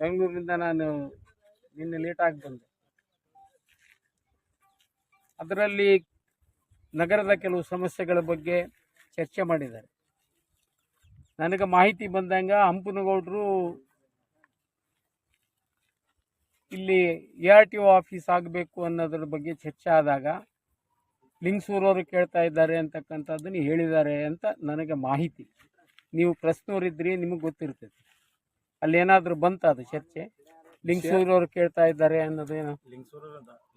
ಬೆಂಗಳೂರಿನಿಂದ ನಾನು ನಿನ್ನೆ ಲೇಟಾಗಿ ಬಂದೆ. ಅದರಲ್ಲಿ ನಗರದ ಕೆಲವು ಸಮಸ್ಯೆಗಳ ಬಗ್ಗೆ ಚರ್ಚೆ ಮಾಡಿದ್ದಾರೆ. ನನಗೆ ಮಾಹಿತಿ ಬಂದಂಗ ಹಂಪನಗೌಡರು ಇಲ್ಲಿ A R T O office ಆಗಬೇಕು ಅನ್ನೋದ್ರ ಬಗ್ಗೆ ಚರ್ಚೆ ಆದಾಗ ಲಿಂಗಸೂರವರು ಕೇಳ್ತಾ ಇದ್ದಾರೆ ಅಂತಕ್ಕಂಥದ್ದನ್ನು ಹೇಳಿದ್ದಾರೆ ಅಂತ ನನಗೆ ಮಾಹಿತಿ. ನೀವು ಪ್ರಶ್ನವರಿದ್ರಿ ನಿಮಗೆ ಗೊತ್ತಿರ್ತೈತಿ ಅಲ್ಲಿ ಏನಾದರೂ ಬಂತ ಅದು ಚರ್ಚೆ? ಲಿಂಗಸೂರವರು ಕೇಳ್ತಾ ಇದ್ದಾರೆ ಅನ್ನೋದೇನು ಲಿಂಗಸೂರು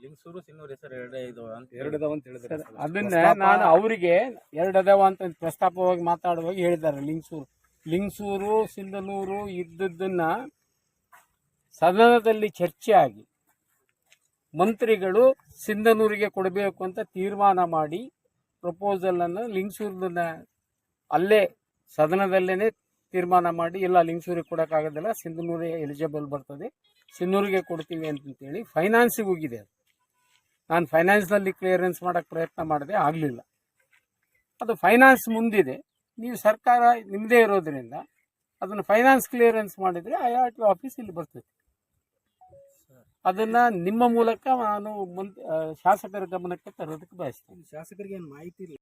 ಲಿಂಗಸೂರು ಸಿನ್ನೂರು ಹೆಸರು ಎರಡೇ ಇದು ಅಂತ ಎರಡದವ ಅಂತ ಹೇಳಿದ್ರೆ ಅದನ್ನ ನಾನು ಅವರಿಗೆ ಎರಡದವ ಅಂತ ಪ್ರಸ್ತಾಪವಾಗಿ ಮಾತಾಡುವಾಗ ಹೇಳಿದ್ದಾರೆ ಲಿಂಗಸೂರು. ಲಿಂಗಸೂರು ಸಿಂಧನೂರು ಇದ್ದದ್ದನ್ನ ಸದನದಲ್ಲಿ ಚರ್ಚೆ ಆಗಿ ಮಂತ್ರಿಗಳು ಸಿಂಧನೂರಿಗೆ ಕೊಡಬೇಕು ಅಂತ ತೀರ್ಮಾನ ಮಾಡಿ ಪ್ರಪೋಸಲ್ ಅನ್ನು ಲಿಂಗಸೂರನ್ನ ಅಲ್ಲೇ ಸದನದಲ್ಲೇನೆ ತೀರ್ಮಾನ ಮಾಡಿ ಇಲ್ಲ ಲಿಂಗಸೂರಿಗೆ ಕೊಡೋಕ್ಕಾಗೋದಿಲ್ಲ, ಸಿಂಧನೂರೇ ಎಲಿಜಿಬಲ್ ಬರ್ತದೆ. ಸಿಂಧೂರಿಗೆ ಕೊಡ್ತೀವಿ ಅಂತಂತೇಳಿ ಫೈನಾನ್ಸಿಗೆ ಹೋಗಿದೆ ಅದು. ನಾನು ಫೈನಾನ್ಸ್ನಲ್ಲಿ ಕ್ಲಿಯರೆನ್ಸ್ ಮಾಡೋಕ್ಕೆ ಪ್ರಯತ್ನ ಮಾಡಿದೆ, ಆಗಲಿಲ್ಲ. ಅದು ಫೈನಾನ್ಸ್ ಮುಂದಿದೆ. ನೀವು ಸರ್ಕಾರ ನಿಮ್ಮದೇ ಇರೋದರಿಂದ ಅದನ್ನು ಫೈನಾನ್ಸ್ ಕ್ಲಿಯರೆನ್ಸ್ ಮಾಡಿದರೆ ಐ ಆರ್ ಟಿ ಆಫೀಸ್ ಇಲ್ಲಿ ಬರ್ತದೆ. ಅದನ್ನು ನಿಮ್ಮ ಮೂಲಕ ನಾನು ಮುಂದೆ ಶಾಸಕರ ಗಮನಕ್ಕೆ ತರೋದಕ್ಕೆ ಬಯಸ್ತೇನೆ. ಶಾಸಕರಿಗೆ ಏನು ಮಾಹಿತಿ ಇಲ್ಲ.